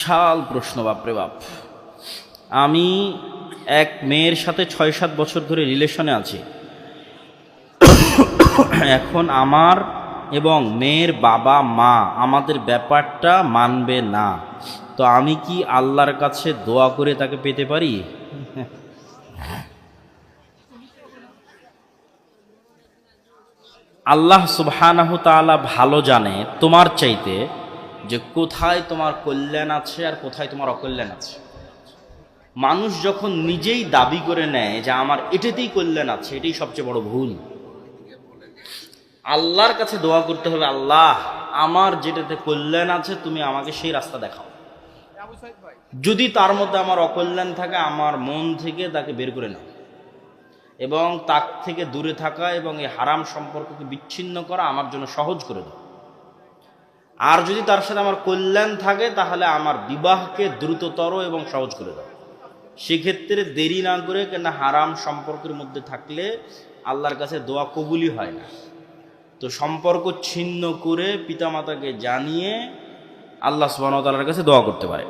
বিশাল প্রশ্ন, বাপরে বাপ। আমি এক মেয়ের সাথে ছয় সাত বছর ধরে রিলেশনে আছি। এখন আমার এবং মেয়ের বাবা, মা আমাদের ব্যাপারটা মানবে না। তো আমি কি আল্লাহর কাছে দোয়া করে তাকে পেতে পারি? আল্লাহ সুবহানাহু তাআলা ভালো জানে, তোমার চাইতে যে কোথায় তোমার কল্যাণ আছে আর কোথায় তোমার অকল্যাণ আছে। মানুষ যখন নিজেই দাবি করে নেয় যে আমার এটাতেই কল্যাণ আছে, এটাই সবচেয়ে বড় ভুল। আল্লাহর কাছে দোয়া করতে হবে, আল্লাহ, আমার যেটাতে কল্যাণ আছে, তুমি আমাকে সেই রাস্তা দেখাও। যদি তার মধ্যে আমার অকল্যাণ থাকে, আমার মন থেকে তাকে বের করে নাও। এবং তার থেকে দূরে থাকা এবং এই হারাম সম্পর্ককে বিচ্ছিন্ন করা আমার জন্য সহজ করে দাও। আর যদি তার সাথে আমার কল্যাণ থাকে, তাহলে আমার বিবাহকে দ্রুততর এবং সহজ করে দাও। সেক্ষেত্রে দেরি না করে কেন হারাম সম্পর্কের মধ্যে থাকলে আল্লাহর কাছে দোয়া কবুলই হয় না। তো সম্পর্ক ছিন্ন করে পিতামাতাকে জানিয়ে আল্লাহ সুবাহতালার কাছে দোয়া করতে পারে।